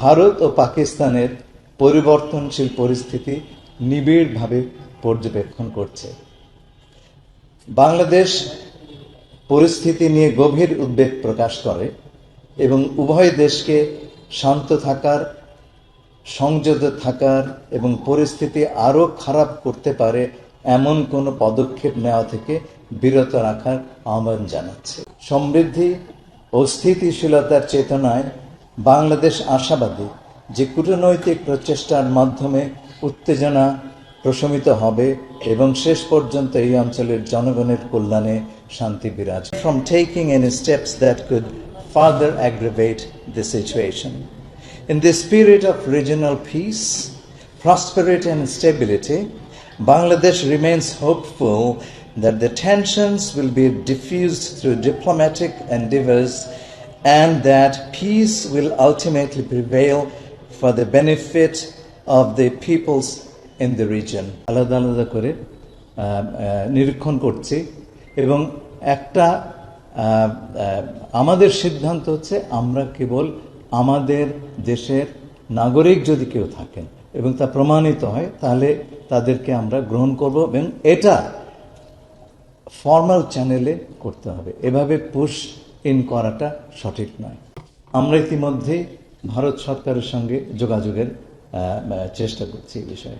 ভারত ও পাকিস্তানের পরিবর্তনশীল পরিস্থিতি নিবিড়ভাবে পর্যবেক্ষণ করছে। বাংলাদেশ পরিস্থিতি নিয়ে গভীর উদ্বেগ প্রকাশ করে এবং উভয় দেশকে শান্ত থাকার, সংযত থাকার এবং পরিস্থিতি আরও খারাপ করতে পারে এমন কোনো পদক্ষেপ নেওয়া থেকে বিরত রাখার আহ্বান জানাচ্ছে। সমৃদ্ধি ও স্থিতিশীলতার চেতনায় বাংলাদেশ আশাবাদী যে কূটনৈতিক প্রচেষ্টার মাধ্যমে উত্তেজনা প্রশমিত হবে এবং শেষ পর্যন্ত এই অঞ্চলের জনগণের কল্যাণে শান্তি বিরাজ from taking any steps that could further aggravate the situation In the spirit of regional peace, prosperity, and stability, Bangladesh remains hopeful that the tensions will be diffused through diplomatic endeavors and that peace will ultimately prevail for the benefit of the peoples in the region. আলাদা আলাদা করে নিরীক্ষণ করছি এবং একটা আমাদের সিদ্ধান্ত হচ্ছে আমরা কেবল আমাদের দেশের নাগরিক যদি কেউ থাকেন এবং তা প্রমাণিত হয়, তাহলে তাদেরকে আমরা গ্রহণ করব এবং এটা ফর্মাল চ্যানেলে করতে হবে এভাবে পুশ ইন করাটা সঠিক নয়। আমরা ইতিমধ্যে ভারত সরকারের সঙ্গে যোগাযোগের চেষ্টা করছি এই বিষয়ে।